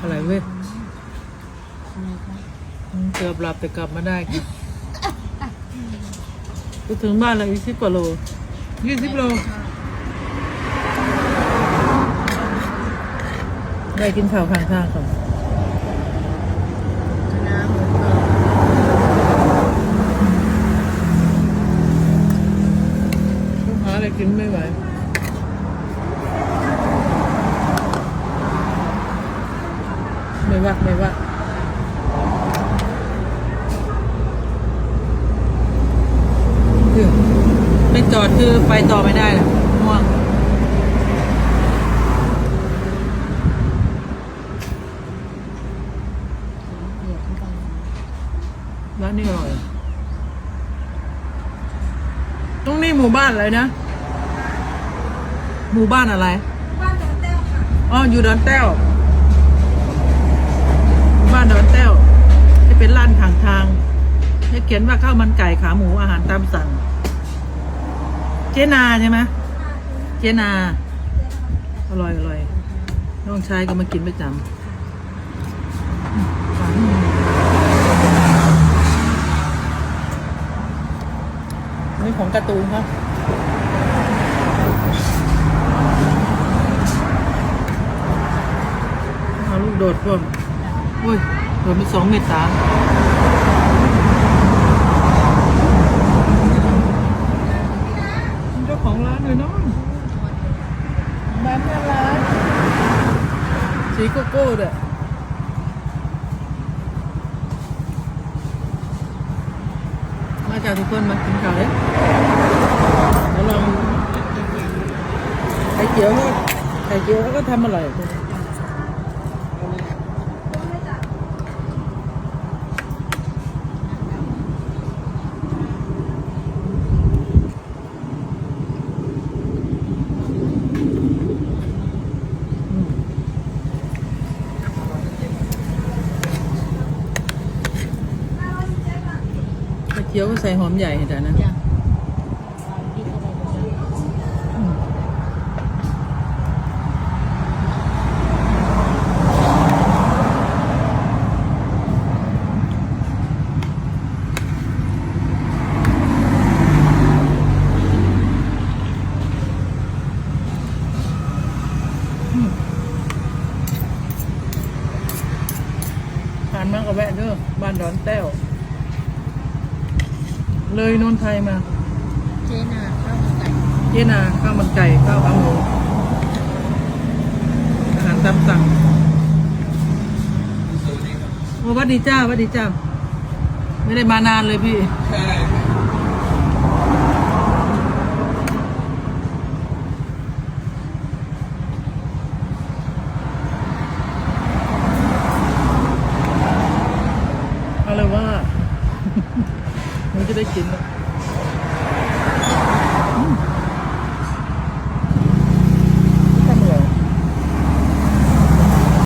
อะไรเว้ยอะไรคะอืมเกือบหลับแต่กลับมาได้ค่ะไปถึงบ้านแล้วอีกสิบกว่าโลยี่สิบโล ได้กินข้าวข้างทางก่อน คณะหมูกรอบ ลูกหาอะไรกินไม่ไหว ไม่ว่าไม่ว่าคือไม่จอดคือไปต่อไม่ได้นะง่วงเดือดเข้าไปร้านนี้อร่อยตรงนี้หมู่บ้านอะไรนะ หมู่บ้านอะไร บ้านดอนแต้วค่ะ อ๋อ อยู่ดอนแต้วบ้านดอนแต้วจะเป็นร้านทางทางจะเขียนว่าข้าวมันไก่ขาหมูอาหารตามสั่ง เจนาใช่ไหมเจนา อร่อยอร่อยน้องชายก็มากินประจำนี่ของการ์ตูนครับเอาลูกโดดพ่วงอุ้ย โดดไปสองเมตรสามเจ้าของร้านเลยเนาะร้านน่ารักสีโกโก้ด้วยมาจากทุกคนมากินข้าวเลยเดี๋ยวลองไข่เจียวเขาไข่เจียวเขาก็ทำอร่อย อืมกระ เจียวก็ใส่หอมใหญ่แต่นะจ้ะพริกอะไรก็ได้อืมอืมผ่านมากกับแวะเด้อบ้านดอนแต้ว เลยนนไทยมา เจนาข้าวมันไก่เจนาข้าวมันไก่ข้าวขาหมูอาหารตามสั่งโอ้วัดดีจ้าวัดดีจ้า ไม่ได้มานานเลยพี่เอ ได้กิ